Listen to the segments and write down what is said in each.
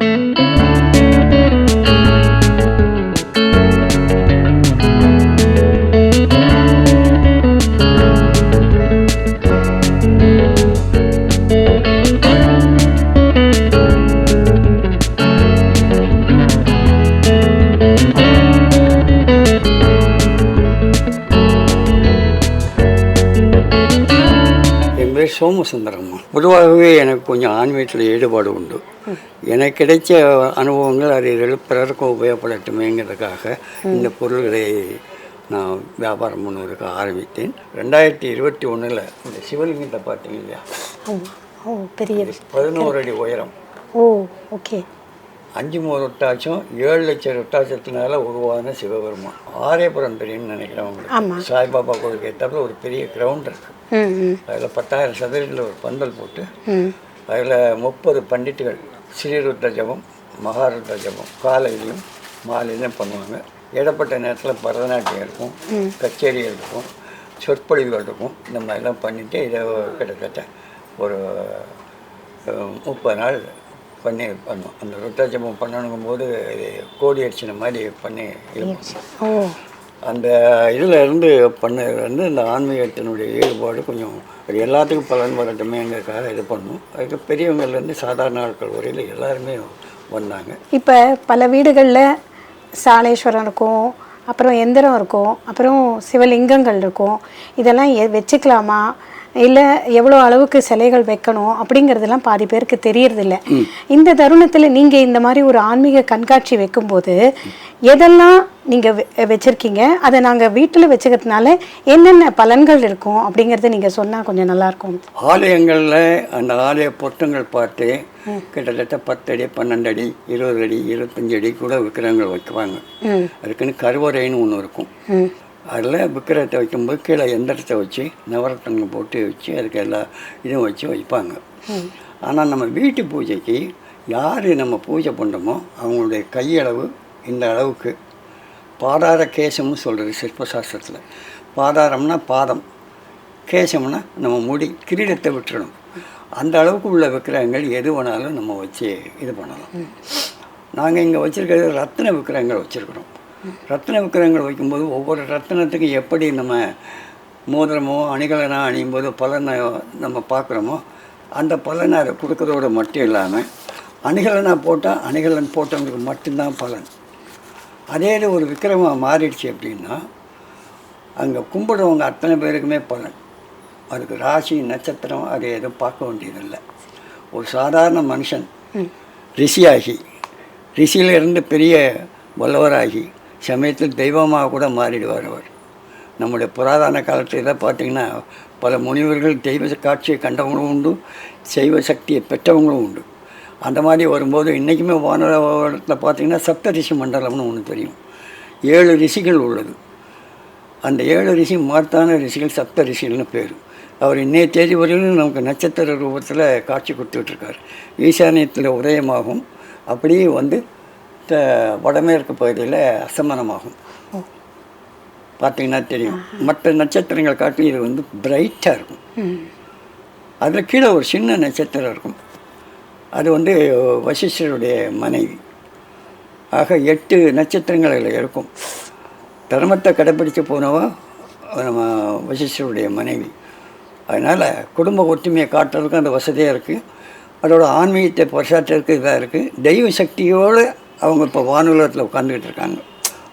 என் பேர் சோமசுந்தரம்மா பொதுவாகவே எனக்கு கொஞ்சம் ஆன்மீகத்தில் ஈடுபாடு உண்டு. எனக்கு கிடைச்ச அனுபவங்கள் அறிவுகள் பிறருக்கும் உபயோகப்படட்டுமேங்கிறதுக்காக இந்த பொருள்களை நான் வியாபாரம் பண்ணுவதற்கு ஆரம்பித்தேன். ரெண்டாயிரத்தி இருபத்தி ஒன்றில் இந்த சிவலிங்கத்தை பார்த்தீங்க இல்லையா? பதினோரு அடி உயரம். Oh okay. அஞ்சு மூணு ரொட்டாச்சும் ஏழு லட்சம் ரொட்டாச்சத்தினால உருவான சிவபெருமான். ஆரியபுரம் தெரியும்னு ஆமாம் சாய்பாபா கோயிலுக்கு ஏற்றாப்புல ஒரு பெரிய கிரவுண்ட் இருக்குது அதில் பத்தாயிரம் சதுரத்தில் ஒரு பந்தல் போட்டு அதில் முப்பது பண்டிட்டுகள் ஸ்ரீருத்ர ஜபம் மகாருத்ர ஜபம் காலையிலையும் மாலையிலையும் பண்ணுவாங்க. இடப்பட்ட நேரத்தில் பரதநாட்டியம் இருக்கும் கச்சேரிகள் இருக்கும் சொற்பொழிவுகள் இருக்கும். இந்த மாதிரிலாம் பண்ணிவிட்டு இதை கிட்டத்தட்ட ஒரு முப்பது நாள் பண்ணி பண்ணோம். அந்த ருத்ராஜபம் பண்ணணுங்கும் போது கோடி அடிச்சின மாதிரி பண்ணி அந்த இதில் இருந்து பண்ணது வந்து இந்த ஆன்மீகத்தினுடைய ஈடுபாடு கொஞ்சம் எல்லாத்துக்கும் பலன் வரட்டுமேங்கிறதுக்காக இது பண்ணோம். அதுக்கு பெரியவங்கள்லேருந்து சாதாரண ஆட்கள் வரையில் எல்லாருமே வந்தாங்க. இப்போ பல வீடுகளில் சாலேஸ்வரம் இருக்கும் அப்புறம் எந்திரம் இருக்கும் அப்புறம் சிவலிங்கங்கள் இருக்கும். இதெல்லாம் வச்சுக்கலாமா? இல்லை எவ்வளோ அளவுக்கு சிலைகள் வைக்கணும் அப்படிங்கிறதெல்லாம் பாதி பேருக்கு தெரியறதில்ல. இந்த தருணத்தில் நீங்கள் இந்த மாதிரி ஒரு ஆன்மீக கண்காட்சி வைக்கும்போது எதெல்லாம் நீங்கள் வச்சுருக்கீங்க? அதை நாங்கள் வீட்டில் வச்சுக்கிறதுனால என்னென்ன பலன்கள் இருக்கும் அப்படிங்கிறத நீங்கள் சொன்னால் கொஞ்சம் நல்லாயிருக்கும் ஆலயங்களில் அந்த ஆலய பொருத்தங்கள் பார்த்து கிட்டத்தட்ட பத்து அடி பன்னெண்டு அடி இருபது அடி இருபத்தஞ்சு அடி கூட விக்கிரகங்கள் வைக்குவாங்க. அதுக்குன்னு கருவறைன்னு ஒன்று இருக்கும். அதில் விக்கிரகத்தை வைக்கும்போது கீழே எந்திரத்தை வச்சு நவரத்தங்கள் போட்டு வச்சு அதுக்கு எல்லா இதுவும் வச்சு வைப்பாங்க. ஆனால் நம்ம வீட்டு பூஜைக்கு யார் நம்ம பூஜை பண்ணுறோமோ அவங்களுடைய கையளவு இந்த அளவுக்கு. பாதார கேசம்னு சொல்கிறது சிற்பசாஸ்திரத்தில். பாதாரம்னா பாதம். கேசம்னா நம்ம முடி கிரீடத்தை விட்டுறணும். அந்த அளவுக்கு உள்ள விக்கிரகங்கள் எது வேணாலும் நம்ம வச்சு இது பண்ணலாம். நாங்கள் இங்கே வச்சுருக்கிறது ரத்தின விக்கிரகங்கள் வச்சுருக்குறோம். ரத்தின விக்கிரகங்கள் வைக்கும்போது ஒவ்வொரு ரத்தினத்துக்கும் எப்படி நம்ம மோதிரமோ அணிகலனோ அணியும் போது பலனை நம்ம பார்க்குறோமோ அந்த பலனை அதை கொடுக்கறதோட மட்டும் இல்லாமல் அணிகலனா போட்டால் அணிகலன் போட்டவங்களுக்கு மட்டும்தான் பலன். அதே இது ஒரு விக்கிரமாக மாறிடுச்சு அப்படின்னா அங்கே கும்பிடுறவங்க அத்தனை பேருக்குமே பலன். அதுக்கு ராசி நட்சத்திரம் அது எதுவும் பார்க்க வேண்டியதில்லை. ஒரு சாதாரண மனுஷன் ரிஷியாகி. ரிஷியிலிருந்து பெரிய வல்லவராகி. சமயத்தில் தெய்வமாக கூட மாறிடுவார் அவர். நம்முடைய புராதன காலத்தில் பார்த்தீங்கன்னா பல முனிவர்கள் தெய்வ காட்சியை கண்டவங்களும் உண்டு சைவ சக்தியை பெற்றவங்களும் உண்டு. அந்த மாதிரி வரும்போது இன்றைக்குமே வானத்தில் பார்த்தீங்கன்னா சப்த ரிஷி மண்டலம்னு ஒன்று தெரியும். ஏழு ரிஷிகள் உள்ளது. அந்த ஏழு ரிஷி மார்த்தான ரிஷிகள் சப்த ரிஷிகள்னு பேர். அவர் இன்னைய தேதி வரையிலும் நமக்கு நட்சத்திர ரூபத்தில் காட்சி கொடுத்துட்ருக்கார் ஈசானியத்தில் உதயமாகும். அப்படியே வந்து வடமேற்கு பகுதியில் அஸ்தமனமாகும் பார்த்தீங்கன்னா தெரியும். மற்ற நட்சத்திரங்கள் காட்டி இது வந்து பிரைட்டாக இருக்கும். அதில் கீழே ஒரு சின்ன நட்சத்திரம் இருக்கும். அது வந்து வசிஷ்டருடைய மனைவி. ஆக எட்டு நட்சத்திரங்கள் அதில் இருக்கும். தர்மத்தை கடைப்பிடிச்சு போனவ நம்ம வசிஷ்டருடைய மனைவி. அதனால் குடும்ப ஒற்றுமையை காட்டுறதுக்கு அந்த வசதியாக இருக்குது அதோட ஆன்மீகத்தை பரிசாற்றுறதுக்கு இதாக இருக்குது தெய்வ சக்தியோடு அவங்க இப்போ வானுலகத்தில் உட்காந்துக்கிட்டு இருக்காங்க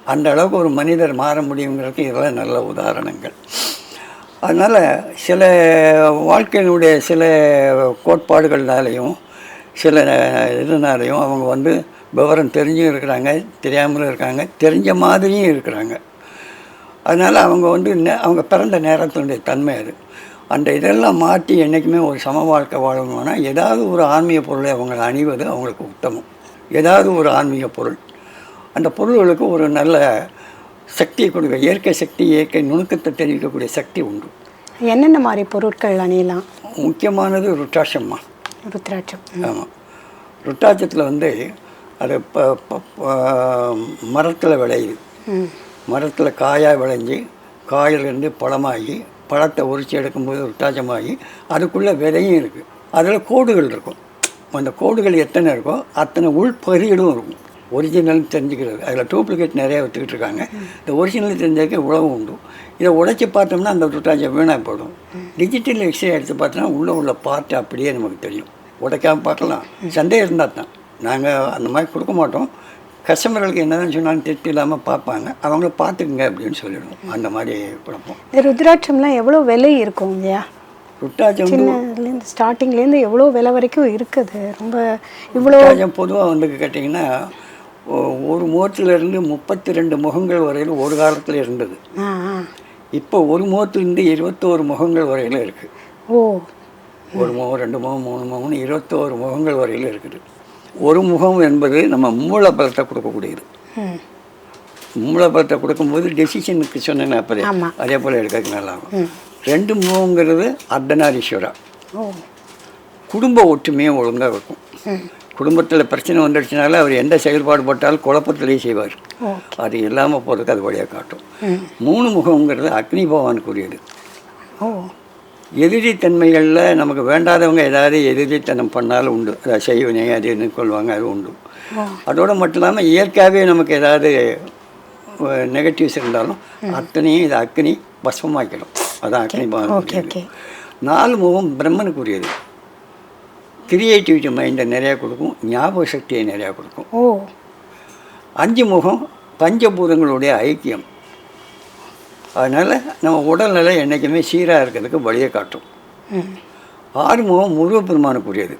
அந்த அளவுக்கு ஒரு மனிதர் மாற முடியுங்கிறதுக்கு இதெல்லாம் நல்ல உதாரணங்கள். அதனால் சில வாழ்க்கையினுடைய சில கோட்பாடுகள்னாலையும் சில இதனாலையும் அவங்க வந்து விவரம் தெரிஞ்சும் இருக்கிறாங்க தெரியாமலும் இருக்காங்க தெரிஞ்ச மாதிரியும் இருக்கிறாங்க. அதனால் அவங்க வந்து நே- அவங்க பிறந்த நேரத்தினுடைய தன்மை அது. அந்த இதெல்லாம் மாற்றி என்றைக்குமே ஒரு சம வாழ்க்கை வாழணும்னா ஏதாவது ஒரு ஆன்மீக பொருளை அவங்களை அணிவது அவங்களுக்கு உத்தமம். ஏதாவது ஒரு ஆன்மீக பொருள். அந்த பொருள்களுக்கு ஒரு நல்ல சக்தியை கொடுக்க இயற்கை சக்தி இயற்கை நுணுக்கத்தை தெரிவிக்கக்கூடிய சக்தி உண்டு. என்னென்ன மாதிரி பொருட்கள் அணியலாம்? முக்கியமானது ருட்டாட்சம்மா ருத்ராட்சம். ஆமாம் ருட்டாட்சத்தில் வந்து அது மரத்தில் விளையுது. மரத்தில் காயாக விளைஞ்சி காயிலிருந்து பழமாகி பழத்தை உரித்து எடுக்கும்போது ருட்டாச்சமாகி அதுக்குள்ளே விதையும் இருக்குது அதில் கோடுகள் இருக்கும். அந்த கோடுகள் எத்தனை இருக்கோ அத்தனை உள்பகுதிகளும் இருக்கும். ஒரிஜினல் தெரிஞ்சுக்கிறது. அதில் டூப்ளிகேட் நிறைய விற்றுக்கிட்டு இருக்காங்க. இந்த ஒரிஜினல் தெரிஞ்சாக்க உழவு உண்டு. இதை உடைச்சி பார்த்தோம்னா அந்த ருட்டாஜை வீணாக போயிடும். டிஜிட்டல் எக்ஸ்ரே எடுத்து பார்த்தோன்னா உள்ளே உள்ள பார்ட்டு அப்படியே நமக்கு தெரியும். உடைக்காமல் பார்க்கலாம். சந்தேகம் இருந்தால் தான். நாங்கள் அந்த மாதிரி கொடுக்க மாட்டோம். கஸ்டமர்களுக்கு என்னதான் சொன்னாலும் திருப்தி இல்லாமல் பார்ப்பாங்க. அவங்கள பார்த்துக்குங்க அப்படின்னு சொல்லிடுவோம். அந்த மாதிரி கொடுப்போம். ருத்ராட்சம்லாம் எவ்வளோ விலை இருக்கும் இல்லையா? சின்னதுலேருந்து ஸ்டார்டிங்லேருந்து எவ்வளோ விலை வரைக்கும் இருக்குது. ரொம்ப இவ்வளோ பொதுவாக வந்து கேட்டிங்கன்னா ஒரு முகத்திலிருந்து முப்பத்தி ரெண்டு முகங்கள் வரையில் ஒரு காலத்தில் இருந்தது. இப்போ ஒரு முகத்திலிருந்து இருபத்தோரு முகங்கள் வரையில் இருக்குது ஓ. ஒரு முகம் ரெண்டு முகம் மூணு முகம்னு இருபத்தோரு முகங்கள் வரையில் இருக்குது. ஒரு முகம் என்பது நம்ம மூலபலத்தை கொடுக்கக்கூடியது. ம். மூலபலத்தை கொடுக்கும்போது டெசிஷனுக்கு சொன்னேன் அப்போதே ஆமா. அதே போல் எடுக்கிறதுக்கு நல்லாகும் ரெண்டு முகங்கிறது அர்த்தநாரீஸ்வரா குடும்ப ஒற்றுமையும் ஒழுங்காக இருக்கும். குடும்பத்தில் பிரச்சனை வந்துடுச்சுனால அவர் எந்த செயல்பாடு போட்டாலும் குழப்பத்திலேயே செய்வார். அது இல்லாமல் போகிறதுக்கு அது வழியாக காட்டும். மூணு முகங்கிறது அக்னி பகவானுக்குரியது எதிரித்தன்மைகளில் நமக்கு வேண்டாதவங்க ஏதாவது எதிரித்தனம் பண்ணாலும் உண்டு. அதாவது செய்வனே அது கொள்வாங்க அது உண்டு. அதோடு மட்டும் இல்லாமல் இயற்கையாகவே நமக்கு ஏதாவது நெகட்டிவ்ஸ் இருந்தாலும் அத்தனையும் இது அக்னி பஸ்மமாக்கிடும். அதான் அக்னி ஓகே ஓகே நாலு முகம் பிரம்மனுக்குரியது கிரியேட்டிவிட்டி மைண்டை நிறையா கொடுக்கும் ஞாபக சக்தியை நிறையா கொடுக்கும். ஓ. அஞ்சு முகம் பஞ்சபூதங்களுடைய ஐக்கியம். அதனால் நம்ம உடல்நிலை என்றைக்குமே சீராக இருக்கிறதுக்கு வழியை காட்டும். ம். ஆறு முகம் முருகப்பெருமானுக்குரியது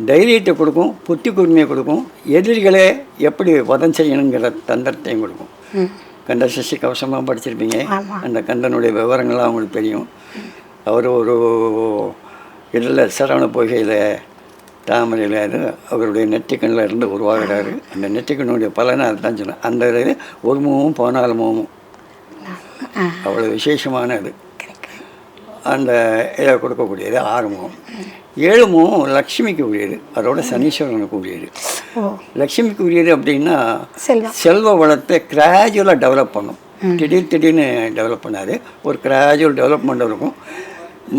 தைரியத்தை கொடுக்கும் புத்தி கூர்மையை கொடுக்கும் எதிரிகளே எப்படி வதம் செய்யணுங்கிற தந்திரத்தையும் கொடுக்கும். கண்ட சசி கவசமாக படிச்சிருப்பீங்க. அந்த கந்தனுடைய விவரங்கள்லாம் அவங்களுக்கு தெரியும். அவர் ஒரு இதில் சரவண பொய்கையில் தாமரையில் அது அவருடைய நெற்றிக்கண்ணில் இருந்து உருவாகிறாரு. அந்த நெற்றிக்கண்ணுடைய பலனை அதுதான் சொன்னேன் அந்த இது ஒரு முகமும் பதினாலு முகமும். அவ்வளோ விசேஷமானது. அந்த இதை கொடுக்கக்கூடியது ஆறு முகம் ஏழு முகம் லக்ஷ்மிக்கு உரியது. அதோட சனீஸ்வரனுக்கு உரியது. லக்ஷ்மிக்கு உரியது அப்படின்னா செல்வ வளத்தை கிராஜுவலாக டெவலப் பண்ணும். திடீர் திடீர்னு டெவலப் பண்ணாது ஒரு கிராஜுவல் டெவலப்மெண்ட் இருக்கும்.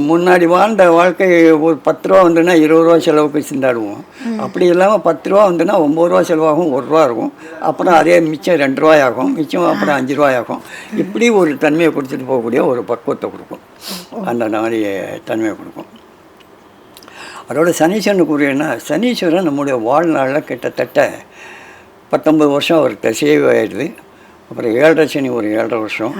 முன்னாடி வாழ்ந்த வாழ்க்கை ஒரு பத்து ரூபா வந்துன்னா இருபது ரூபா செலவுக்கு சிந்தாடுவோம். அப்படி இல்லாமல் பத்து ரூபா வந்துன்னா ஒம்பது ரூபா செலவாகும் ஒரு ரூபா இருக்கும். அப்புறம் அதே மிச்சம் ரெண்டு ரூபாய் ஆகும் மிச்சம் அப்புறம் அஞ்சு ரூபாய் ஆகும் இப்படி ஒரு தன்மையை கொடுத்துட்டு போகக்கூடிய ஒரு பக்குவத்தை கொடுக்கும். அந்த மாதிரி தன்மையை கொடுக்கும். அதோட சனீஸ்வரனுக்குரியன்னா சனீஸ்வரன் நம்முடைய வாழ்நாளில் கிட்டத்தட்ட பத்தொன்பது வருஷம் அவர் சேவ் ஆயிடுது அப்புறம் ஏழரை சனி ஒரு ஏழரை வருஷம்.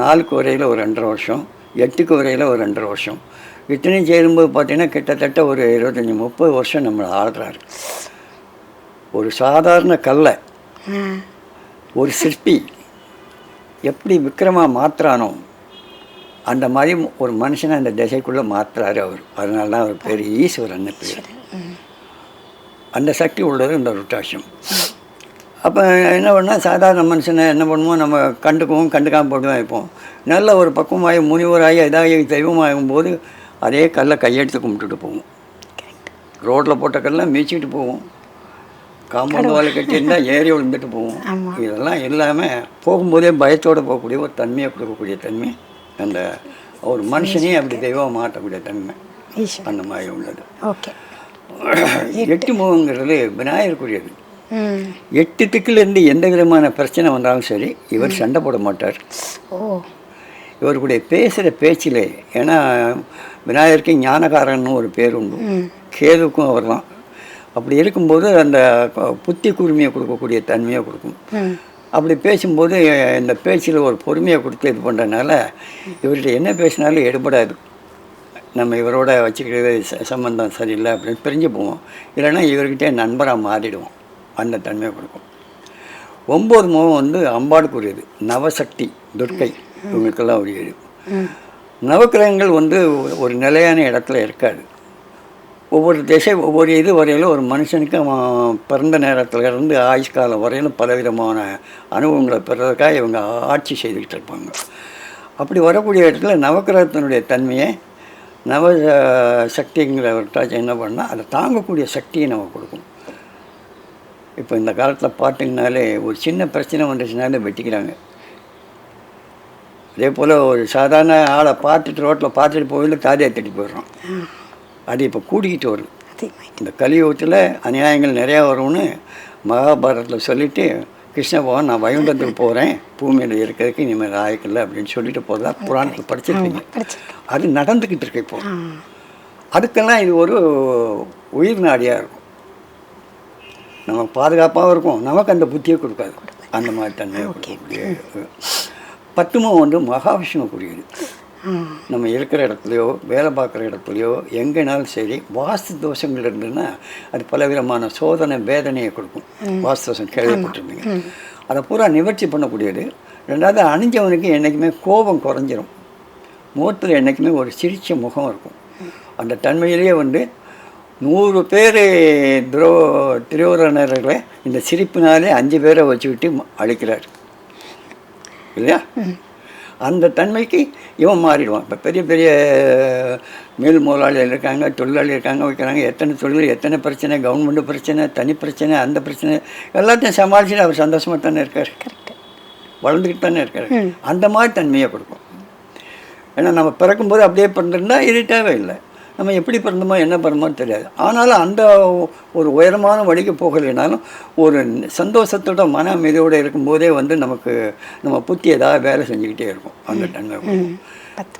நாலுக்கு வரையில் ஒரு ரெண்டரை வருஷம். எட்டுக்கு வரையில் ஒரு ரெண்டரை வருஷம். இத்தனையும் சேரும்போது பார்த்தீங்கன்னா கிட்டத்தட்ட ஒரு இருபத்தஞ்சி முப்பது வருஷம் நம்மளை ஆடுறாரு ஒரு சாதாரண கல்லை ஒரு சிற்பி எப்படி விக்ரமாக மாத்துறானோ அந்த மாதிரி ஒரு மனுஷனை அந்த திசைக்குள்ளே மாத்துறாரு அவர். அதனால தான் அவர் பேர் ஈஸ்வரன் பேர் அந்த சக்தி உள்ளது இந்த ருட்டாட்சம் அப்போ என்ன பண்ணால் சாதாரண மனுஷனை என்ன பண்ணுவோம் நம்ம கண்டுக்குவோம் கண்டுக்காம போட்டு வைப்போம். நல்ல ஒரு பக்குவமாகி முனிவராகி இதாகி தெய்வமாகும் போது அதே கல்லை கையெடுத்து கும்பிட்டுட்டு போவோம். ரோட்டில் போட்ட கல்லை மீச்சிட்டு போவோம். காம்பவுண்ட் வாழை கட்டியிருந்தா ஏறி விழுந்துட்டு போவோம். இதெல்லாம் இல்லாமல் போகும்போதே பயத்தோடு போகக்கூடிய ஒரு தன்மையை கொடுக்கக்கூடிய தன்மை அந்த ஒரு மனுஷனையும் அப்படி தெய்வம் மாட்டக்கூடிய தன்மை அந்த மாதிரி உள்ளது. ஓகே எட்டு முகங்கிறது விநாயகருக்குரியது. எட்டு திக்கிலிருந்து எந்த விதமான பிரச்சனை வந்தாலும் சரி இவர் சண்டை போட மாட்டார். ஓ. இவருடைய பேசுகிற பேச்சிலே ஏன்னா விநாயகருக்கு ஞானகாரன்னு ஒரு பேர் உண்டு. கேதுக்கும் அவர் தான் அப்படி இருக்கும்போது அந்த புத்தி கூர்மையை கொடுக்கக்கூடிய தன்மையை கொடுக்கும். அப்படி பேசும்போது இந்த பேச்சில் ஒரு பொறுமையை கொடுத்து இது பண்ணுறதுனால இவர்கிட்ட என்ன பேசினாலும் எடுபடாது. நம்ம இவரோட வச்சுக்கிறது ச- சம்பந்தம் சரியில்லை அப்படின்னு பிரிஞ்சு போவோம். இல்லைன்னா இவர்கிட்டே நண்பராக மாறிடுவோம். அந்த தன்மையை கொடுக்கும். ஒம்பது முகம் வந்து அம்பாளுக்குரியது. நவசக்தி துர்க்கை. இவங்களுக்கெல்லாம் உரியது நவக்கிரகங்கள் வந்து ஒரு நிலையான இடத்துல இருக்காது. ஒவ்வொரு திசை ஒவ்வொரு இது வரையிலும் ஒரு மனுஷனுக்கு அவன் பிறந்த நேரத்துல இருந்து ஆயுஷ் காலம் வரையிலும் பலவிதமான அனுபவங்களை பெறதுக்காக இவங்க ஆட்சி செய்துக்கிட்டு இருப்பாங்க. அப்படி வரக்கூடிய இடத்துல நவக்கிரகத்தினுடைய தன்மையை நவ சக்திங்கிற என்ன பண்ணால் அதை தாங்கக்கூடிய சக்தியை நமக்கு கொடுக்கும் இப்போ இந்த காலத்தில் பார்த்தீங்கனாலே ஒரு சின்ன பிரச்சனை வந்துச்சுனாலே வெட்டிக்கிறாங்க. அதே போல் ஒரு சாதாரண ஆளை பார்த்துட்டு ரோட்டில் பார்த்துட்டு போயில தாதியை தட்டி போயிடுறோம் அது இப்போ கூடிக்கிட்டு வருது. தீமை இந்த கலியுகத்தில் அநியாயங்கள் நிறையா வரும்னு மகாபாரதத்தில் சொல்லிட்டு கிருஷ்ண பகவான் நான் வைகுண்டத்துக்கு போகிறேன் பூமியில் இருக்கிறதுக்கு இனிமேல் ஆயக்கில்லை அப்படின்னு சொல்லிட்டு போகிறதா புராணத்தில் படிச்சிருக்கீங்க அது நடந்துக்கிட்டு இருக்கு இப்போ. அதுக்கெல்லாம் இது ஒரு உயிர் நாடியாக இருக்கும். நம்ம பாதுகாப்பாகவும் இருக்கும். நமக்கு அந்த புத்தியை கொடுக்காது. அந்த மாதிரி தன்மையை கொடுக்கக்கூடிய பத்துமும் வந்து மகாவிஷ்ணுக்குரியது நம்ம இருக்கிற இடத்துலையோ வேலை பார்க்குற இடத்துலையோ எங்கேனாலும் சரி வாஸ்து தோஷங்கள் இருந்ததுன்னா அது பலவிதமான சோதனை வேதனையை கொடுக்கும். வாஸ்து தோஷம் கேள்விப்பட்டிருந்தீங்க அதை பூரா நிவர்த்தி பண்ணக்கூடியது ரெண்டாவது அணிஞ்சவனுக்கு என்றைக்குமே கோபம் குறைஞ்சிரும். முகத்தில் என்றைக்குமே ஒரு சிரிச்ச முகம் இருக்கும். அந்த தன்மையிலேயே வந்து நூறு பேர் துரோ திரோதனர்களை இந்த சிரிப்பினாலே அஞ்சு பேரை வச்சுக்கிட்டு அழிக்கிறார். இல்லையா? அந்த தன்மைக்கு இவன் மாறிடுவான். இப்போ பெரிய பெரிய மேல் முதலாளிகள் இருக்காங்க தொழிலாளி இருக்காங்க வைக்கிறாங்க. எத்தனை தொழில் எத்தனை பிரச்சனை கவர்மெண்ட் பிரச்சனை தனி பிரச்சனை அந்த பிரச்சனை எல்லாத்தையும் சமாளிச்சுட்டு அவர் சந்தோஷமாக தானே இருக்கார். வளர்ந்துக்கிட்டு தானே இருக்கார். அந்த மாதிரி தன்மையை கொடுக்கும். ஏன்னா நம்ம பிறக்கும்போது அப்படியே பிறந்திருந்தா இது தேவையில்லை நம்ம எப்படி பிறந்தோமோ என்ன பிறந்தோமோ தெரியாது. ஆனாலும் அந்த ஒரு உயரமான வழிக்கு போகலைனாலும் ஒரு சந்தோஷத்தோட மன அமைதியோடு இருக்கும்போதே வந்து நமக்கு நம்ம புத்தி ஏதாவது வேலை செஞ்சுக்கிட்டே இருக்கும். அந்த தன்மை.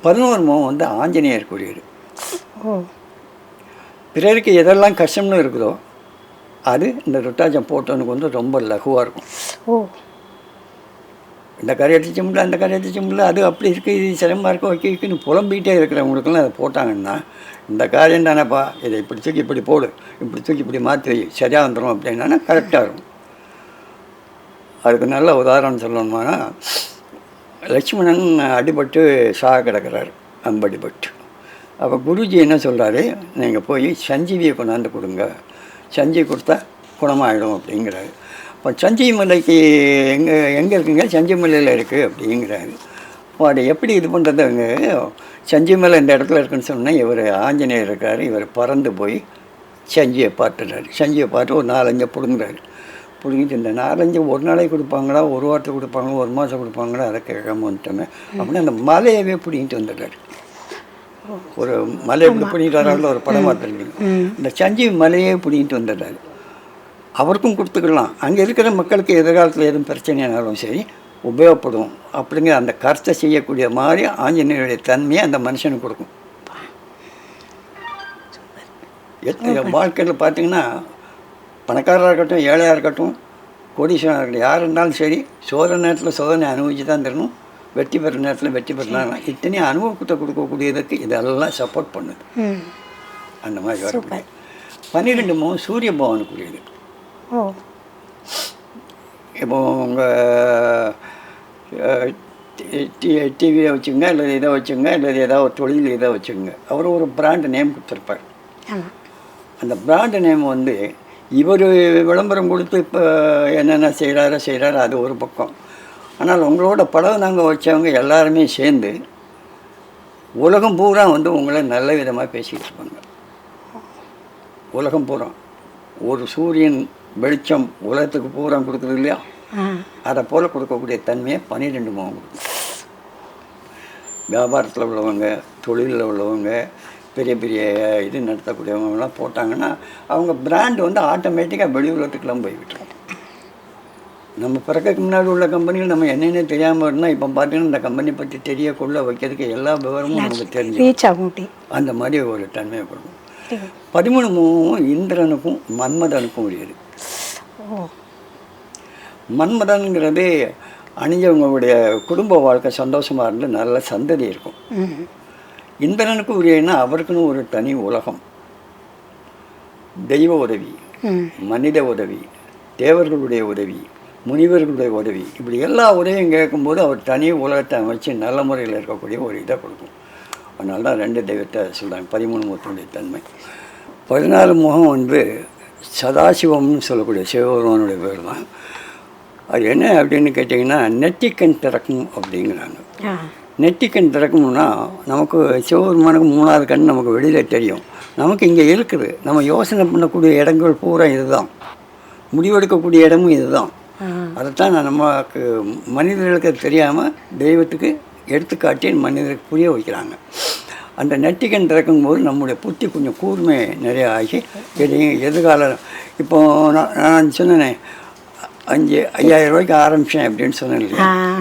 பதினோரு முகம் வந்து ஆஞ்சநேயருக்குரியது. ஓ. பிறருக்கு எதெல்லாம் கஷ்டம்னு இருக்குதோ அது இந்த ரொட்டாஜம் போட்டவனுக்கு வந்து ரொம்ப லகுவாக இருக்கும். ஓ. இந்த கரை அடிச்ச முடியல அந்த கரை அடிச்ச முடியல அது அப்படி இருக்குது இது சிரமமாக இருக்கும் வைக்க வைக்கன்னு புலம்பிகிட்டே இருக்கிறவங்களுக்கெல்லாம் அதை போட்டாங்கன்னா இந்த காரியம் தானேப்பா இதை இப்படி தூக்கி இப்படி போடு. இப்படி தூக்கி இப்படி மாற்றி சரியாக வந்துடும் அப்படின்னா கரெக்டாக இருக்கும். அதுக்கு நல்ல உதாரணம் சொல்லணுமானா லட்சுமணன் அடிபட்டு சாக கிடக்கிறார். அம்படிபட்டு. அப்போ குருஜி என்ன சொல்கிறாரு நீங்கள் போய் சஞ்சீவியை கொண்டாந்து கொடுங்க. சஞ்சீவி கொடுத்தா குணமாயிடும் அப்படிங்கிறாரு. இப்போ சஞ்சீவி மலைக்கு எங்கே எங்கே இருக்குங்க? சஞ்சீவி மலையில் இருக்குது அப்படிங்கிறாரு. அதை எப்படி இது பண்ணுறதுங்க சஞ்சீவி மலை இந்த இடத்துல இருக்குன்னு சொன்னால் இவர் ஆஞ்சநேயர் இருக்கார். இவர் பறந்து போய் சஞ்சியை பார்த்துறாரு சஞ்சியை பார்த்து ஒரு நாலஞ்சை பிடுங்குறாரு. பிடுங்கிட்டு இந்த நாலஞ்சு ஒரு நாளைக்கு கொடுப்பாங்களா? ஒரு வாரத்துக்கு கொடுப்பாங்களா? ஒரு மாதம் கொடுப்பாங்களா? அதை கேட்காம வந்துட்டோமே. அப்படின்னு அந்த மலையவே பிடிங்கிட்டு வந்துடுறாரு. ஒரு மலை பிடிங்கிட்டு வராங்களோ? ஒரு படம் பார்த்துருக்கீங்க. இந்த சஞ்சீவி மலையே பிடிங்கிட்டு வந்துடுறாரு. அவருக்கும் கொடுத்துக்கலாம். அங்கே இருக்கிற மக்களுக்கு எதிர்காலத்தில் எதுவும் பிரச்சனைனாலும் சரி உபயோகப்படும். அப்படிங்கிற அந்த கருத்தை செய்யக்கூடிய மாதிரி ஆஞ்சநேயருடைய தன்மையை அந்த மனுஷனுக்கு கொடுக்கும். வாழ்க்கையில் பார்த்தீங்கன்னா பணக்காரராக இருக்கட்டும் ஏழையாக இருக்கட்டும் கோடீஸ்வரனாக இருக்கட்டும் யார் இருந்தாலும் சரி சோதனை நேரத்தில் சோதனை அனுபவிச்சு தான் தரணும் வெற்றி பெற நேரத்தில் வெற்றி பெறலாம் இத்தனையும் அனுபவத்தை கொடுக்கக்கூடியதுக்கு இதெல்லாம் சப்போர்ட் பண்ணுது அந்த மாதிரி வரக்கூடிய பன்னிரெண்டு மூணு சூரிய பவனுக்குரியது இப்போ உங்கள் டிவியை வச்சுங்க இல்லை இதை வச்சுங்க இல்லை ஏதாவது ஒரு தொழில் இதை வச்சுங்க அவர் ஒரு பிராண்ட் நேம் கொடுத்துருப்பார். அந்த பிராண்ட் நேம் வந்து இவர் விளம்பரம் கொடுத்து இப்போ என்னென்ன செய்கிறாரோ செய்கிறாரோ அது ஒரு பக்கம். ஆனால் உங்களோட படம் நாங்கள் வச்சவங்க எல்லாருமே சேர்ந்து உலகம் பூரா வந்து உங்களை நல்ல விதமாக பேசிக்கிட்டு இருப்பாங்க. உலகம் பூரா. ஒரு சூரியன் வெளிச்சம் உலகத்துக்கு பூரா கொடுக்குறது இல்லையா? அதை போல் கொடுக்கக்கூடிய தன்மையை பன்னிரெண்டு முகம் வியாபாரத்தில் உள்ளவங்க தொழிலில் உள்ளவங்க பெரிய பெரிய இது நடத்தக்கூடியவங்கலாம் போட்டாங்கன்னா அவங்க பிராண்ட் வந்து ஆட்டோமேட்டிக்காக வெளி உலகத்துக்குலாம் போய்விட்டுரும் நம்ம பிறக்கக்கு முன்னாடி உள்ள கம்பெனிகள் நம்ம என்னென்ன தெரியாமல் இருந்தால் இப்போ பார்த்தீங்கன்னா இந்த கம்பெனி பற்றி தெரிய கொள்ள வைக்கிறதுக்கு எல்லா விவரமும் நமக்கு தெரிஞ்சு அந்த மாதிரி ஒரு தன்மையை கொடுக்கும். பதிமூணு மூவும் இந்திரனுக்கும் மன்மதனுக்கும் உரியது. மன்மதன்கிறது அணிஞ்சவங்களுடைய குடும்ப வாழ்க்கை சந்தோஷமாக இருந்து நல்ல சந்ததி இருக்கும். இந்திரனுக்கு உரியன்னா அவருக்குன்னு ஒரு தனி உலகம். தெய்வ உதவி மனித உதவி தேவர்களுடைய உதவி முனிவர்களுடைய உதவி இப்படி எல்லா உதவியும் கேட்கும்போது அவர் தனி உலகத்தை அமைச்சு நல்ல முறையில் இருக்கக்கூடிய ஒரு இதை கொடுக்கும். அதனால தான் ரெண்டு தெய்வத்தை சொல்கிறாங்க பதிமூணு முகத்தினுடைய தன்மை. பதினாலு முகம் வந்து சதாசிவம்னு சொல்லக்கூடிய சிவபெருமானுடைய பேர் தான். அது என்ன அப்படின்னு கேட்டிங்கன்னா நெற்றிக்கண் திறக்கும் அப்படிங்கிறாங்க. ஆ. நெற்றிக்கண் திறக்கணும்னா நமக்கு சிவபெருமானுக்கு மூணாவது கண் நமக்கு வெளியில் தெரியும். நமக்கு இங்கே இருக்குது. நம்ம யோசனை பண்ணக்கூடிய இடங்கள் பூரா இதுதான். முடிவெடுக்கக்கூடிய இடமும் இதுதான். அதைத்தான் நான் நமக்கு மனிதர்களுக்கு தெரியாமல் தெய்வத்துக்கு எடுத்துக்காட்டி மனிதருக்கு புரிய வைக்கிறாங்க. அந்த நெட்டிக்கன் திறக்கும்போது நம்முடைய புத்தி கொஞ்சம் கூர்மை நிறைய ஆகி எதையும் எதிர்கால இப்போ நான் நான் சொன்னேனே அஞ்சு ஐயாயிரம் ரூபாய்க்கு ஆரம்பித்தேன் அப்படின்னு சொன்னேன்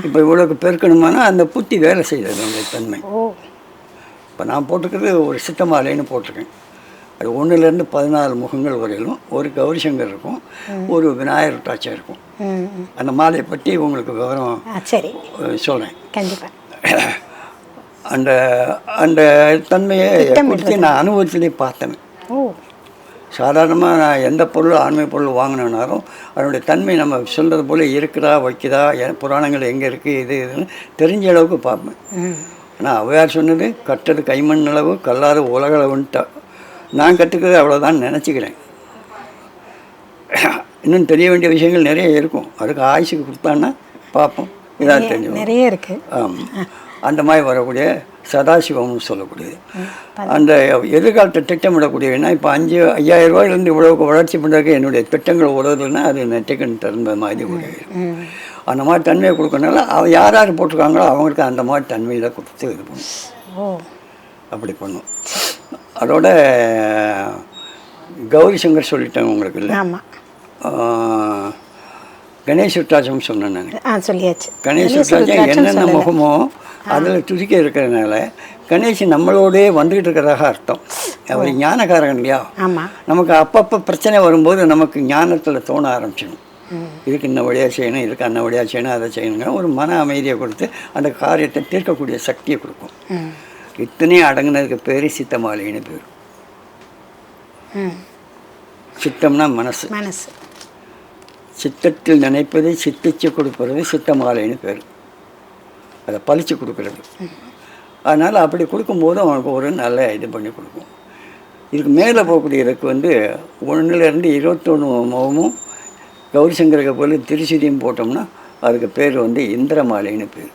இப்போ இவ்வளோக்கு பெருக்கணுமானா அந்த புத்தி வேலை செய்யுது அந்த தன்மை. இப்போ நான் போட்டிருக்கிறது ஒரு சித்தமாலைன்னு போட்டிருக்கேன். அது ஒன்றுலேருந்து பதினாலு முகங்கள் வரையிலும் ஒரு கௌரி சங்கர் இருக்கும் ஒரு விநாயகர் டாச்சா இருக்கும். அந்த மாலையை பற்றி உங்களுக்கு விவரம் சரி. கண்டிப்பாக சொல்கிறேன் அந்த அந்த தன்மையை நான் அனுபவத்திலே பார்த்தேன். ஓ. சாதாரணமாக நான் எந்த பொருள் ஆண்மை பொருள் வாங்கினோனாலும் அதனுடைய தன்மை நம்ம சொல்கிறது போல் இருக்குதா வைக்குதா புராணங்கள் எங்கே இருக்குது இது இதுன்னு தெரிஞ்ச அளவுக்கு பார்ப்பேன். ஆனால் அவையார் சொன்னது கட்டது கைமண் அளவு கல்லாத உலகளவுன்ட்டா நான் கற்றுக்கிறது அவ்வளோதான் நினச்சிக்கிறேன். இன்னும் தெரிய வேண்டிய விஷயங்கள் நிறைய இருக்கும். அதுக்கு ஆயுசுக்கு கொடுத்தான்னா பார்ப்போம். இதாக தெரிஞ்சுக்கணும் நிறைய இருக்கு. ஆமாம் அந்த மாதிரி வரக்கூடிய சதாசிவம்னு சொல்லக்கூடியது. அந்த எதிர்காலத்தை திட்டமிடக்கூடியதுன்னா இப்போ அஞ்சு ஐயாயிரம் ரூபாயிலேருந்து இவ்வளவுக்கு வளர்ச்சி பண்ணுறதுக்கு என்னுடைய திட்டங்கள் உதவுதுன்னா அது நெட்டிக்கன் தகுந்த மாதிரி ம் அந்த மாதிரி தன்மையை கொடுக்கறனால அவ யார் யார் போட்டிருக்காங்களோ அவங்களுக்கு அந்த மாதிரி தன்மையில் கொடுத்து இது பண்ணும். அப்படி பண்ணும். அதோட கௌரி சங்கர் சொல்லிட்டேன் உங்களுக்கு இல்லை? கணேஷ் விட்டாச்சம் சொன்னேன் ஆ சொல்லியாச்சு. கணேஷ் விட்டாச்சம் என்னென்ன முகமோ அதில் துதிக்க இருக்கிறதுனால கணேஷ் நம்மளோடே வந்துக்கிட்டு இருக்கிறதாக அர்த்தம். அவர் ஞானக்காரன் இல்லையா? நமக்கு அப்பப்போ பிரச்சனை வரும்போது நமக்கு ஞானத்தில் தோண ஆரம்பிச்சிடும். இதுக்கு இந்த வழியாக செய்யணும் இதுக்கு அந்த வழியாக செய்யணும் அதை செய்யணுங்கிற ஒரு மன அமைதியை கொடுத்து அந்த காரியத்தை தீர்க்கக்கூடிய சக்தியை கொடுக்கும். இத்தனையும் அடங்குனதுக்கு பேர் சித்தமாலைன்னு பேர். ம். சித்தம்னா மனசு. மனசு. சித்தத்தில் நினைப்பதை சித்திச்சு கொடுப்பது சித்தமாலைன்னு பேர். அதை பழிச்சு கொடுக்கறது. அதனால் அப்படி கொடுக்கும்போது அவனுக்கு ஒரு நல்ல இது பண்ணி கொடுக்கும். இதுக்கு மேலே போகக்கூடியதுக்கு வந்து ஒன்றுலேருந்து இருபத்தொன்று முகமும் கௌரி சங்கருக்கு போல திருச்சிதியும் போட்டோம்னா அதுக்கு பேர் வந்து இந்திரமாலைன்னு பேர்.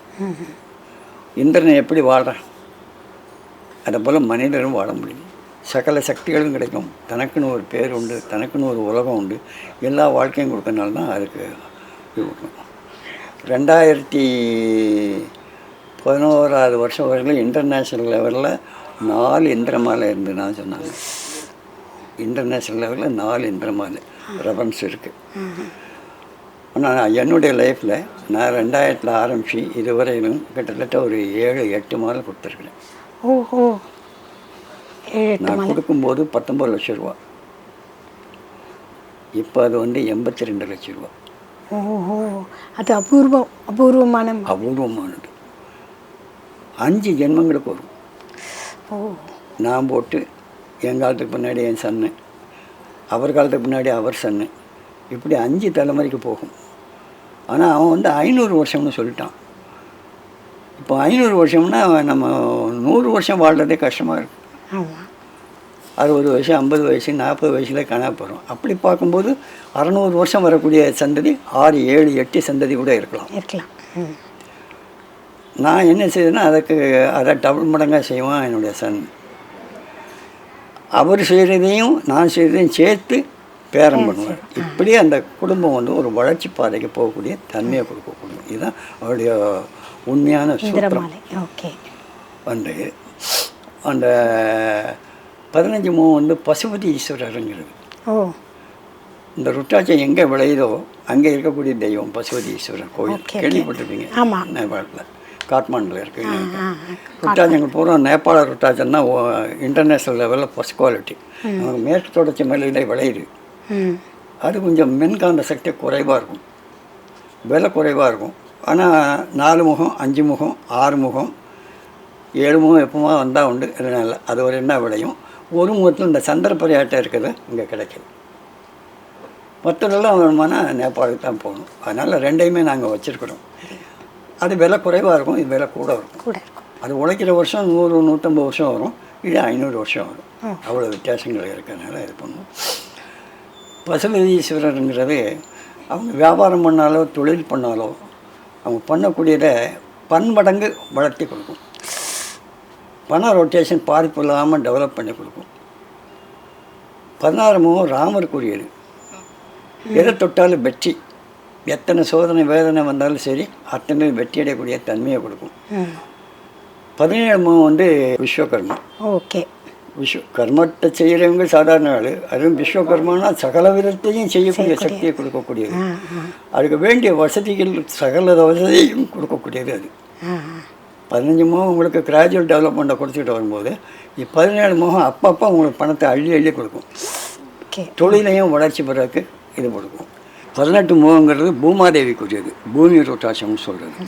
இந்திரனை எப்படி வாழ்கிறான் அதை போல் மனிதரும் வாழ முடியும். சகல சக்திகளும் கிடைக்கும். தனக்குன்னு ஒரு பேர் உண்டு தனக்குன்னு ஒரு உலகம் உண்டு. எல்லா வாழ்க்கையும் கொடுக்கறனால தான் அதுக்கு இது கொடுக்கணும் ரெண்டாயிரத்தி பதினோராவது வருஷம் வரையிலும் இன்டர்நேஷ்னல் லெவலில் நாலு இந்திரமாலை இருந்துன்னா சொன்னாங்க. இன்டர்நேஷ்னல் லெவலில் நாலு இந்திரமாலை ரெஃபரன்ஸ் இருக்குது ஆனால் என்னுடைய லைஃப்பில் நான் ரெண்டாயிரத்தில் ஆரம்பித்து இதுவரையிலும் கிட்டத்தட்ட ஒரு ஏழு எட்டு மாலை கொடுத்துருக்குறேன். ஓஹோ. நான் கொடுக்கும்போது பத்தொம்பது லட்ச ரூபா. இப்போ அது வந்து எண்பத்தி ரெண்டு லட்ச ரூபா. ஓஹோ அது அபூர்வம் அபூர்வமான அபூர்வமானது. அஞ்சு ஜென்மங்களுக்கு வரும். ஓ. நான் போட்டு என் காலத்துக்கு பின்னாடி என் சன்னு அவர் காலத்துக்கு பின்னாடி அவர் சன்னு இப்படி அஞ்சு தலைமுறைக்கு போகும். ஆனால் அவன் வந்து ஐநூறு வருஷம்னு சொல்லிட்டான். இப்போ ஐநூறு வருஷம்னா நம்ம நூறு வருஷம் வாழ்கிறதே கஷ்டமாக இருக்கு. ஆமாம் அறுபது வயசு ஐம்பது வயசு நாற்பது வயசில் காணா போகிறோம் அப்படி பார்க்கும்போது அறநூறு வருஷம் வரக்கூடிய சந்ததி ஆறு ஏழு எட்டு சந்ததி கூட இருக்கலாம். இருக்கலாம். நான் என்ன செய்தேன்னா அதுக்கு அதை டபுள் மடங்காக செய்வான் என்னுடைய சன். அவர் செய்கிறதையும் நான் செய்கிறதையும் சேர்த்து பேரம் பண்ணுவார் இப்படி அந்த குடும்பம் வந்து ஒரு வளர்ச்சி பாதைக்கு போகக்கூடிய தன்மையை கொடுக்கக்கூடிய இதுதான் அவருடைய உண்மையான சூத்திரம். ஓகே. வந்து அந்த பதினஞ்சு மூ வந்து பசுபதி ஈஸ்வரருங்கிறது ஓ. இந்த ருட்டாச்சம் எங்கே விளையுதோ அங்கே இருக்கக்கூடிய தெய்வம் பசுபதி ஈஸ்வரர் கோயில். கேள்விப்பட்டிருப்பீங்க. நேபாளத்தில். காட்மாண்டில் இருக்கு. ருட்டாச்சங்கள் பூரா நேபாள ருட்டாச்சம் தான் இன்டர்நேஷ்னல் லெவலில் ஃபஸ்ட் குவாலிட்டி நமக்கு மேற்கு தொடர்ச்சி மலையிலே விளையுது. அது கொஞ்சம் மின்காந்த சக்தி குறைவாக இருக்கும். விலை குறைவாக இருக்கும். ஆனால் நாலு முகம் அஞ்சு முகம் ஆறு முகம் ஏழு முகம் எப்பவுமா வந்தால் உண்டு. இதனால் அது ஒரு என்ன விளையும் ஒரு முகத்தில் இந்த சந்திரப்பரியாட்டம் இருக்குது இங்கே கிடைக்குது மற்றதெல்லாம் வேணுமானா நேபாளுக்கு தான் போகணும். அதனால் ரெண்டையுமே நாங்கள் வச்சுருக்கிறோம். அது விலை குறைவாக இருக்கும் இது விலை கூட இருக்கும். கூட இருக்கும். அது உழைக்கிற வருஷம் நூறு நூற்றம்பது வருஷம் வரும். இது ஐநூறு வருஷம் வரும். அவ்வளோ வித்தியாசங்கள் இருக்கிறதுனால இது பண்ணும் பசுபதீஸ்வரருங்கிறது அவங்க வியாபாரம் பண்ணாலோ தொழில் பண்ணாலோ அவங்க பண்ணக்கூடியதை பன்மடங்கு வளர்த்தி கொடுக்கும். பண ரொட்டேஷன் பாதிப்பு இல்லாமல் டெவலப் பண்ணி கொடுக்கும். பதினாறுமும் ராமருக்குரியது. எதை தொட்டாலும் வெற்றி. எத்தனை சோதனை வேதனை வந்தாலும் சரி அத்தனை வெற்றி அடையக்கூடிய தன்மையை கொடுக்கும். பதினேழு முகம் வந்து விஸ்வகர்மா. ஓகே. விஸ்வ கர்மத்தை செய்கிறவங்க சாதாரண ஆள். அதுவும் விஸ்வகர்மானா சகல விதத்தையும் செய்யக்கூடிய சக்தியை கொடுக்கக்கூடியது. அதுக்கு வேண்டிய வசதிகள் சகல வசதியும் கொடுக்கக்கூடியது அது. பதினஞ்சு முகம் உங்களுக்கு கிராஜுவல் டெவலப்மெண்ட்டை கொடுத்துட்டு வரும்போது பதினேழு முகம் அப்பப்போ உங்களுக்கு பணத்தை அள்ளி அள்ளி கொடுக்கும். தொழிலையும் வளர்ச்சி பெறக்கு இது கொடுக்கும். பதினெட்டு முகங்கிறது பூமாதேவிக்குரியது. பூமி ரொட்டாசம்னு சொல்கிறது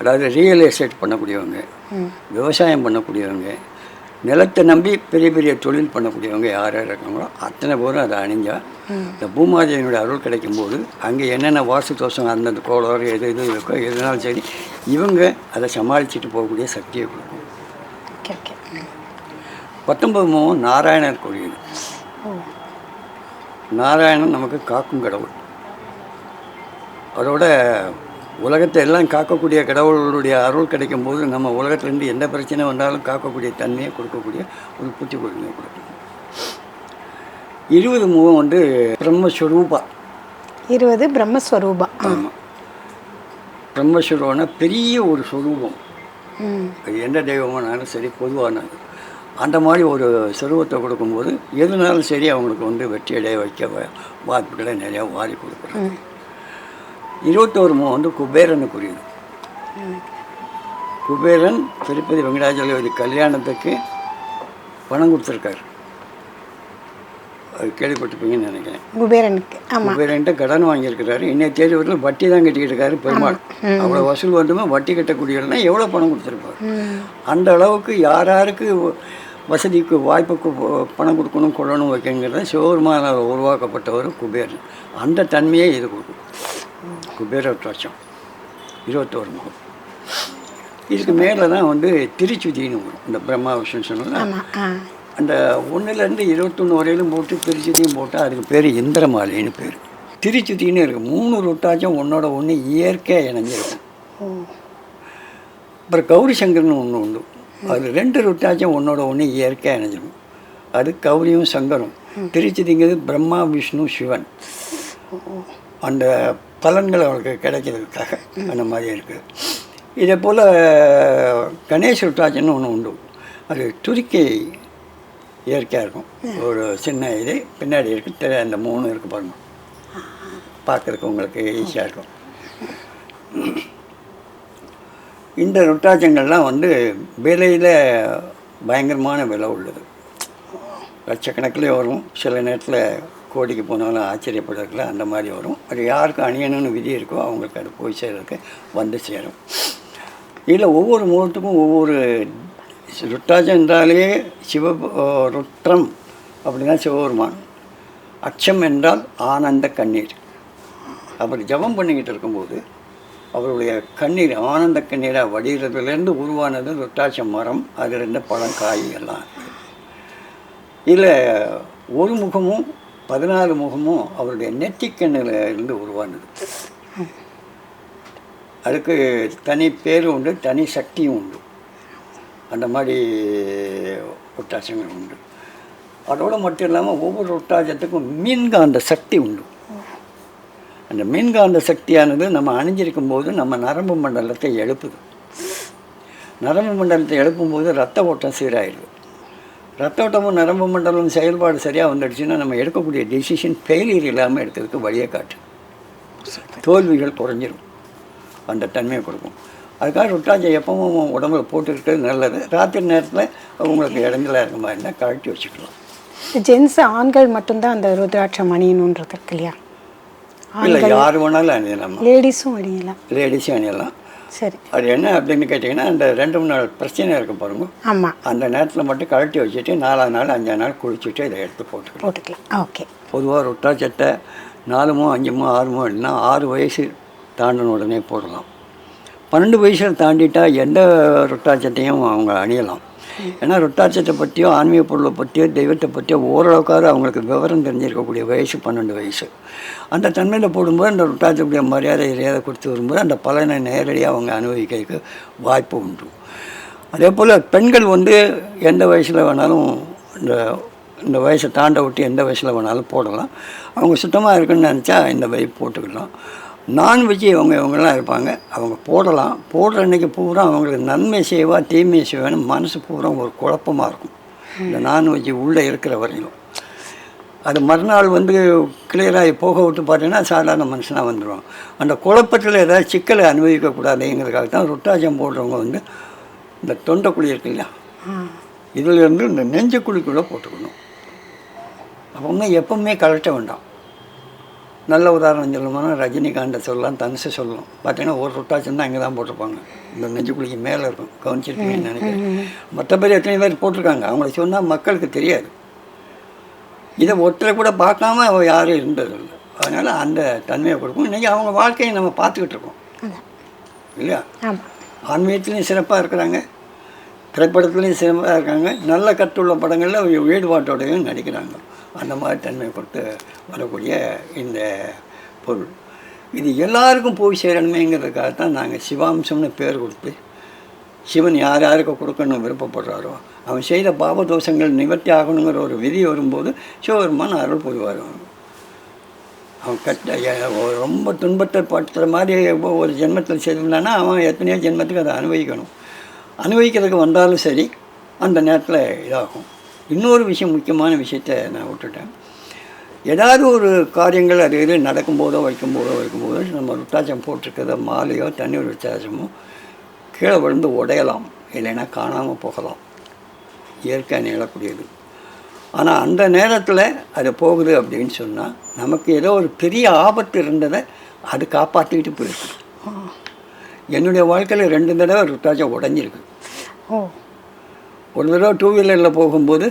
அதாவது ரியல் எஸ்டேட் பண்ணக்கூடியவங்க விவசாயம் பண்ணக்கூடியவங்க நிலத்தை நம்பி பெரிய பெரிய தொழில் பண்ணக்கூடியவங்க யார் யார் இருக்காங்களோ அத்தனை பேரும் அதை அணிஞ்சா இந்த பூமாதேவியினுடைய அருள் கிடைக்கும்போது அங்கே என்னென்ன வாசு தோஷம் அந்தந்த கோளம் எது எது இருக்கோ எதுனாலும் சரி இவங்க அதை சமாளிச்சுட்டு போகக்கூடிய சக்தியை கொடுக்கும். பத்தொன்பது முகம் நாராயணர் ஓ. நாராயணன் நமக்கு காக்கும் கடவுள். அதோட உலகத்தை எல்லாம் காக்கக்கூடிய கடவுளுடைய அருள் கிடைக்கும் போது நம்ம உலகத்துலேருந்து எந்த பிரச்சனை வந்தாலும் காக்கக்கூடிய தன்மையை கொடுக்கக்கூடிய ஒரு புத்தி கொடுமையை கொடுக்கும். இருபது முகம் வந்து பிரம்மஸ்வரூபா. இருபது பிரம்மஸ்வரூபா. ஆமாம் பிரம்மஸ்வரூபம்னா பெரிய ஒரு ஸ்வரூபம் ம். அது எந்த தெய்வமானாலும் சரி பொதுவானது அந்த மாதிரி ஒரு சொருவத்தை கொடுக்கும்போது எதுனாலும் சரி அவங்களுக்கு வந்து வெற்றி அடைய வைக்க வாய்ப்புகளை நிறையா வாரி கொடுக்குறாங்க. இருபத்தோரு மூணு வந்து குபேரனுக்குரியது குபேரன் திருப்பதி வெங்கடாஜலபதி கல்யாணத்துக்கு பணம் கொடுத்துருக்காரு. கேள்விப்பட்டிருப்பீங்கன்னு நினைக்கிறேன். குபேரனுக்கு குபேரன்ட்ட கடன் வாங்கியிருக்கிறாரு. இன்னைய தேதி வரைக்கும் வட்டி தான் கட்டிக்கிட்டு இருக்காரு பெருமாள் அவ்வளோ வசூல் வந்துமே? வட்டி கட்டக்கூடியவர்னா எவ்வளோ பணம் கொடுத்துருப்பார்? அந்த அளவுக்கு யார் யாருக்கு வசதிக்கு வாய்ப்புக்கு பணம் கொடுக்கணும் கொள்ளணும் வைக்கணுங்கிறத சிவபெருமானால் உருவாக்கப்பட்டவர் குபேரன். அந்த தன்மையே இது கொடுக்கும். குபேர வருஷம் இருபத்தோரு முகம். இதுக்கு மேலே தான் வந்து திருச்சுதின்னு வரும். இந்த பிரம்மா விஷ்ணு சொன்னல அந்த ஒன்றுலேருந்து இருபத்தொன்று வரையிலும் போட்டு திருச்சுதியும் போட்டால் அதுக்கு பேர் இந்திரமாலைன்னு பேர். திருச்சுதின்னு இருக்குது மூணு ரொட்டாச்சும் ஒன்றோட ஒன்று இயற்கையாக இணைஞ்சிருக்கும் அப்புறம் கௌரி சங்கர்னு ஒன்று உண்டு. அது ரெண்டு ரொட்டாச்சும் ஒன்றோட ஒன்று இயற்கையாக இணைஞ்சிருக்கும் அது கௌரியும் சங்கரும். திருச்சுதிங்கிறது பிரம்மா விஷ்ணு சிவன். அந்த பலன்கள் அவளுக்கு கிடைக்கிறதுக்காக அந்த மாதிரி இருக்குது இதே போல் கணேஷ் ருட்டாஜன்னு ஒன்று உண்டு. அது துருக்கி இயற்கையாக இருக்கும். ஒரு சின்ன இது பின்னாடி இருக்கு அந்த மூணு இருக்குது பாருங்க. பார்க்குறதுக்கு உங்களுக்கு ஈஸியாக இருக்கும். இந்த ருட்டாஜங்கள்லாம் வந்து விலையில் பயங்கரமான விலை உள்ளது. லட்சக்கணக்கிலே வரும். சில நேரத்தில் கோடிக்கு போனாலும் ஆச்சரியப்படுறதுல அந்த மாதிரி வரும். அது யாருக்கு அணியணும்னு விதி இருக்கோ அவங்களுக்கு அது போய் சேர்றதுக்கு வந்து சேரும். இதில் ஒவ்வொரு முகத்துக்கும் ஒவ்வொரு ருட்டாஜம் என்றாலே சிவ ருத்ரம் அப்படின்னா சிவபெருமான். அச்சம் என்றால் ஆனந்த கண்ணீர். அவர் ஜெபம் பண்ணிக்கிட்டு இருக்கும்போது அவருடைய கண்ணீர் ஆனந்த கண்ணீராக வடிகிறதுலேருந்து உருவானது ருட்டாட்ச மரம் அதுலேருந்து பழம் காய் எல்லாம். இதில் ஒரு முகமும் பதினாறு முகமும் அவருடைய நெற்றிக்கண்ணில் இருந்து உருவானது அதுக்கு தனி பேர் உண்டு தனி சக்தியும் உண்டு. அந்த மாதிரி ஒட்டாசங்கள் உண்டு. அதோடு மட்டும் இல்லாமல் ஒவ்வொரு ஒட்டாசத்துக்கும் மீன்காந்த சக்தி உண்டு. அந்த மீன்காந்த சக்தியானது நம்ம அணிஞ்சிருக்கும் போது நம்ம நரம்பு மண்டலத்தை எழுப்புது. நரம்பு மண்டலத்தை எழுப்பும்போது ரத்த ஓட்டம் சீராயிடுது. ரத்த ஓட்டமும் நரம்பு மண்டலம் செயல்பாடு சரியாக வந்துடுச்சுன்னா நம்ம எடுக்கக்கூடிய டெசிஷன் ஃபெயிலியர் இல்லாமல் எடுக்கிறதுக்கு வழியை காட்டு. தோல்விகள் குறைஞ்சிரும். அந்த தன்மையை கொடுக்கும். அதுக்காக ருட்டாஜை எப்பவும் உடம்புல போட்டுக்கிட்டது நல்லது. ராத்திரி நேரத்தில் உங்களுக்கு இடங்களா இருக்க மாதிரினா கழட்டி வச்சுக்கலாம். ஜென்ஸ் ஆண்கள் மட்டும்தான் அந்த ருத்ராட்சம் அணியணுன்றது இருக்கு இல்லையா? இல்லை யார் வேணாலும் அணியலாம். லேடிஸும் அணியலாம். லேடிஸும் அணியலாம். சரி. அது என்ன அப்படின்னு கேட்டிங்கன்னா அந்த ரெண்டு மூணு நாள் பிரச்சனை இருக்கு பாருங்க. ஆமாம் அந்த நேரத்தில் மட்டும் கழட்டி வச்சுட்டு நாலாவது நாள் அஞ்சாவது நாள் குளிச்சுட்டு இதை எடுத்து போட்டுக்கலாம். போட்டுக்கலாம். ஓகே. பொதுவாக ரொட்டா சட்டை நாலுமோ அஞ்சுமோ ஆறுமோ இல்லைன்னா ஆறு வயசு தாண்டின உடனே போடலாம். பன்னெண்டு வயசில் தாண்டிட்டால் எந்த ரொட்டாச்சத்தையும் அவங்க அணியலாம். ஏன்னா ரொட்டாச்சத்தை பற்றியோ ஆன்மீக பொருளை பற்றியோ தெய்வத்தை பற்றியோ ஓரளவுக்காவது அவங்களுக்கு விவரம் தெரிஞ்சிருக்கக்கூடிய வயசு பன்னெண்டு வயசு. அந்த தன்மையில் போடும்போது அந்த ரொட்டாச்சத்துடைய மரியாதை மரியாதை கொடுத்து வரும்போது அந்த பலனை நேரடியாக அவங்க அனுபவிக்கிறதுக்கு வாய்ப்பு உண்டு. அதே போல் பெண்கள் வந்து எந்த வயசில் வேணாலும் இந்த இந்த வயசை தாண்ட விட்டு எந்த வயசில் வேணாலும் போடலாம். அவங்க சுத்தமாக இருக்குன்னு நினச்சா இந்த வயசு போட்டுக்கலாம். நான்வெஜ் இவங்க இவங்கெல்லாம் இருப்பாங்க. அவங்க போடலாம். போடுற அன்னைக்கு பூரா அவங்களுக்கு நன்மை செய்வா தீமை செய்வான்னு மனசு பூரா ஒரு குழப்பமாக இருக்கும். இந்த நான்வெஜ் உள்ளே இருக்கிற வரையிலும். அது மறுநாள் வந்து கிளியராகி போக விட்டு பார்த்தீங்கன்னா சாதாரண மனுஷனாக வந்துடுவாங்க அந்த குழப்பத்தில் ஏதாவது சிக்கலை அனுபவிக்கக்கூடாதுங்கிறதுக்காக தான் ருட்டாஜம் போடுறவங்க வந்து இந்த தொண்டைக்குழி இருக்கு இல்லையா? இதில் இருந்து இந்த நெஞ்சுக்குழிக்குள்ளே போட்டுக்கணும். அப்போவுமே எப்பவுமே கலட்ட வேண்டாம். நல்ல உதாரணம் சொல்லணும்னா ரஜினிகாந்தை சொல்லலாம் தனுசு சொல்லலாம். பார்த்தீங்கன்னா ஒரு ருட்டாச்சம் தான் இங்கே தான் போட்டிருப்பாங்க. இந்த நெஞ்சுக்குழிக்கு மேலே இருக்கும் கவனிச்சிருப்பீங்கன்னு நினைக்கிறேன். மற்றபடி எத்தனை பேர் போட்டிருக்காங்க? அவங்கள சொன்னால் மக்களுக்கு தெரியாது. இதை ஒருத்தரை கூட பார்க்காம அவ யாரும் இருந்ததில்லை அதனால் அந்த தன்மையை கொடுக்கும். இன்றைக்கி அவங்க வாழ்க்கையை நம்ம பார்த்துக்கிட்டு இருக்கோம். இல்லையா? ஆன்மீகத்துலேயும் சிறப்பாக இருக்கிறாங்க. திரைப்படத்துலேயும் சிறப்பாக இருக்காங்க. நல்ல கற்றுள்ள படங்களில் ஈடுபாட்டோடையும் நடிக்கிறாங்க. அந்த மாதிரி தன்மை கொடுத்து வரக்கூடிய இந்த பொருள். இது எல்லாருக்கும் போய் சேரணுமேங்கிறதுக்காக தான் நாங்கள் சிவாம்சம்னு பேர் கொடுத்து சிவன் யார் யாருக்கு கொடுக்கணும் விருப்பப்படுறாரோ அவன் செய்த பாபதோஷங்கள் நிவர்த்தி ஆகணுங்கிற ஒரு விதி வரும்போது சிவபெருமான் அருள் புரிவார். அவன் கட்ட ரொம்ப துன்பத்தை படுத்துகிற மாதிரி ஒரு ஜென்மத்தில் செய்திருந்தானா அவன் எத்தனையோ ஜென்மத்துக்கு அதை அனுபவிக்கணும். அனுபவிக்கிறதுக்கு வந்தாலும் சரி அந்த நேரத்தில் இதாகும். இன்னொரு விஷயம் முக்கியமான விஷயத்தை நான் விட்டுட்டேன். ஏதாவது ஒரு காரியங்கள் அது இது நடக்கும்போதோ வைக்கும்போதோ வைக்கும்போதோ நம்ம ருத்தாச்சம் போட்டிருக்கிறத மாலையோ தண்ணீர் ருத்தாச்சமோ கீழே விழுந்து உடையலாம். இல்லைன்னா காணாமல் போகலாம். இயற்கை நிகழக்கூடியது ஆனால் அந்த நேரத்தில் அது போகுது அப்படின்னு சொன்னால் நமக்கு ஏதோ ஒரு பெரிய ஆபத்து இருந்ததை அது காப்பாற்றிக்கிட்டு போயிருக்கு. என்னுடைய வாழ்க்கையில் ரெண்டு தடவை ருத்தாச்சம் உடஞ்சிருக்கு. ஓ. ஒரு தடவை டூ வீலரில் போகும்போது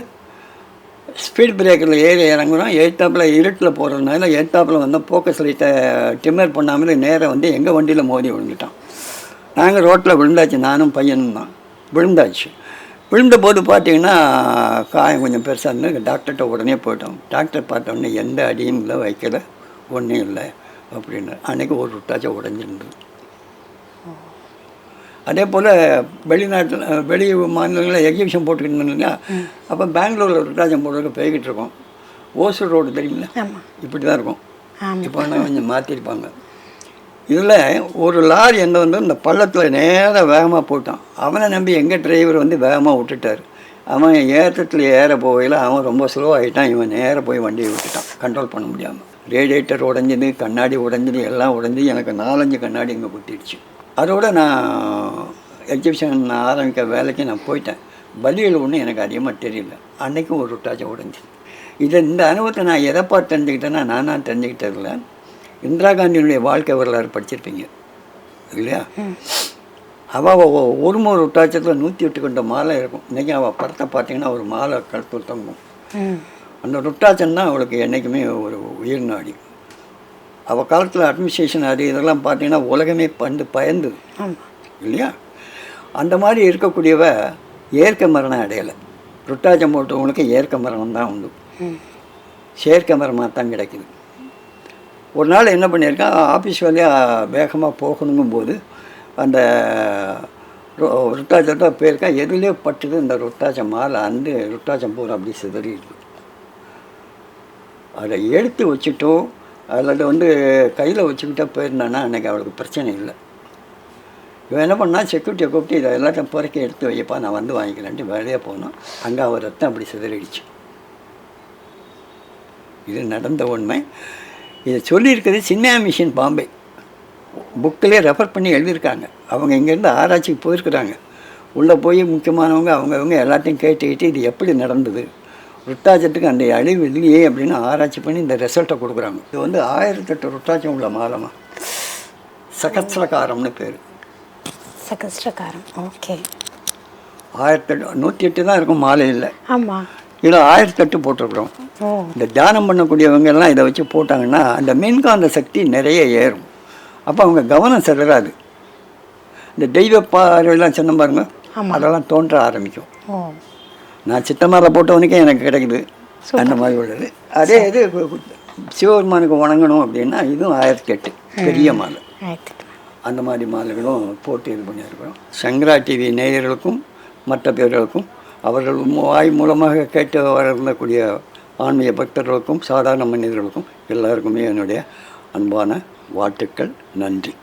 ஸ்பீட் பிரேக்கரில் ஏறி இறங்குறோம் எயித்தாப்பில் இருட்டில் போகிறதுனால எயித்தாப்பில் வந்து போக்கஸ் லைட்டை டிம்மர் பண்ணாமலே நேராக வந்து எங்கள் வண்டியில் மோதி விழுந்துட்டான். நாங்கள் ரோட்டில் விழுந்தாச்சு. நானும் பையனும் தான். விழுந்தாச்சு. விழுந்த போது பார்த்தீங்கன்னா காயம் கொஞ்சம் பெருசாக இருந்து டாக்டர்கிட்ட உடனே போயிட்டோம். டாக்டர் பார்த்தோன்னே எந்த அடியும் இல்லை வைக்கல ஒன்றும் இல்லை அப்படின்னு. அன்றைக்கி ஒரு விட்டாச்சும் உடஞ்சிருந்தது. அதே போல் வெளிநாட்டில் வெளி மாநிலங்களில் எக்ஸிபிஷன் போட்டுக்கிட்டு இல்லையா? அப்போ பெங்களூரில் ருட்டாஜம் போடுறதுக்கு போய்கிட்டு இருக்கோம். ஓசூர் ரோடு தெரியுங்களா இப்படி தான் இருக்கும். இப்போ கொஞ்சம் மாற்றிருப்பாங்க இதில் ஒரு லாரி என்ன வந்து இந்த பள்ளத்தில் நேராக வேகமாக போட்டான் அவனை நம்பி எங்கள் டிரைவர் வந்து வேகமாக விட்டுட்டார். அவன் ஏற்றத்தில் ஏற போகையில் அவன் ரொம்ப ஸ்லோ ஆகிட்டான் இவன் நேராக போய் வண்டியை விட்டுட்டான். கண்ட்ரோல் பண்ண முடியாமல் ரேடியேட்டர் உடஞ்சது கண்ணாடி உடஞ்சது எல்லாம் உடஞ்சி எனக்கு நாலஞ்சு கண்ணாடி இங்கே குத்திடுச்சு. அதோட நான் எக்ஸிபிஷன் ஆரம்பிக்க வேலைக்கு நான் போயிட்டேன். பலியில் ஒன்றும் எனக்கு அதிகமாக தெரியல. அன்னைக்கும் ஒரு ருட்டாச்சும் உடஞ்சி இதை இந்த அனுபவத்தை நான் எதை பார்த்து தெரிஞ்சுக்கிட்டேன்னா நானாக தெரிஞ்சுக்கிட்டதில்ல இந்திரா காந்தியினுடைய வாழ்க்கை வரலாறு படிச்சிருப்பீங்க. இல்லையா? அவள் ஒரு முறை விட்டாச்சத்தில் நூற்றி எட்டு கொண்ட மாலை இருக்கும். இன்றைக்கி அவள் படத்தை பார்த்தீங்கன்னா ஒரு மாலை கழுத்து தொங்கும். அந்த ருட்டாச்சன் தான் அவளுக்கு என்றைக்குமே ஒரு உயிர் நாடி. அவள் காலத்தில் அட்மினிஸ்ட்ரேஷன் அது இதெல்லாம் பார்த்தீங்கன்னா உலகமே பண்டு பயந்து இல்லையா? அந்த மாதிரி இருக்கக்கூடியவ ஏற்க மரணம் அடையலை. ருட்டாச்சம் போட்டவங்களுக்கு ஏற்க மரணம் தான் உண்டு. செயற்கை மரமாக தான் கிடைக்குது. ஒரு நாள் என்ன பண்ணியிருக்கேன் ஆஃபீஸ் வேலையாக வேகமாக போகணுங்கும்போது அந்த ரு- ருத்தாச்சத்தை போயிருக்கேன் எதுலேயே பட்டுது இந்த ருத்தாச்சம் மாலை அந்த ருத்தாச்சம் பூரா அப்படி சிதறி இருக்கு அதை எடுத்து வச்சுட்டோ அல்லது வந்து கையில் வச்சுக்கிட்டே போயிருந்தானா அன்றைக்கி அவளுக்கு பிரச்சனை இல்லை. இவன் என்ன பண்ணால் செக்யூரிட்டியை கூப்பிட்டு இதை எல்லாத்தையும் பொறுக்கி எடுத்து வைப்பா நான் வந்து வாங்கிக்கிறேன்ட்டு வேலையே போனோம் அங்கே அவர் ரத்தம் அப்படி சிதறிடுச்சு. இது நடந்த உண்மை. இதை சொல்லியிருக்கிறது சின்ன மிஷின் பாம்பே. புக்கிலே ரெஃபர் பண்ணி எழுதியிருக்காங்க. அவங்க இங்கேருந்து ஆராய்ச்சிக்கு போயிருக்கிறாங்க. உள்ளே போய் முக்கியமானவங்க அவங்கவுங்க எல்லாத்தையும் கேட்டுக்கிட்டு இது எப்படி நடந்தது? ருட்டாச்சத்துக்கு அந்த அழிவு இல்லையே அப்படின்னு ஆராய்ச்சி பண்ணி இந்த ரிசல்ட்டை கொடுக்குறாங்க. இது வந்து ஆயிரத்தெட்டு ருட்டாச்சம் உள்ள மாலமா? சகஸ்ரகாரம்னு பேர். சகஸ்ரகாரம். ஓகே. ஆயிரத்தெட்டு நூற்றி எட்டு தான் இருக்கும் மாலையில் ஆமாம் இதில் ஆயிரத்தெட்டு போட்டிருக்கிறோம். இந்த தியானம் பண்ணக்கூடியவங்க எல்லாம் இதை வச்சு போட்டாங்கன்னா அந்த மின்காந்த சக்தி நிறைய ஏறும். அப்போ அவங்க கவனம் செதறாது இந்த தெய்வ பார்வையெல்லாம் சொன்ன பாருங்க. அதெல்லாம் தோன்ற ஆரம்பிக்கும். நான் சித்தமாலை போட்டவனுக்கே எனக்கு கிடைக்குது. அந்த மாதிரி உள்ளது. அதே இது சிவபெருமானுக்கு வணங்கணும் அப்படின்னா இதுவும் ஆயிரத்தி எட்டு பெரிய மாலை. அந்த மாதிரி மாலைகளும் போட்டு இது பண்ணியிருக்கிறோம். சங்கரா டிவி நேயர்களுக்கும் மற்ற பேர்களுக்கும் அவர்கள் வாய் மூலமாக கேட்டு வரக்கூடிய ஆன்மீக பக்தர்களுக்கும் சாதாரண மனிதர்களுக்கும் எல்லாருக்குமே என்னுடைய அன்பான வாழ்த்துக்கள். நன்றி.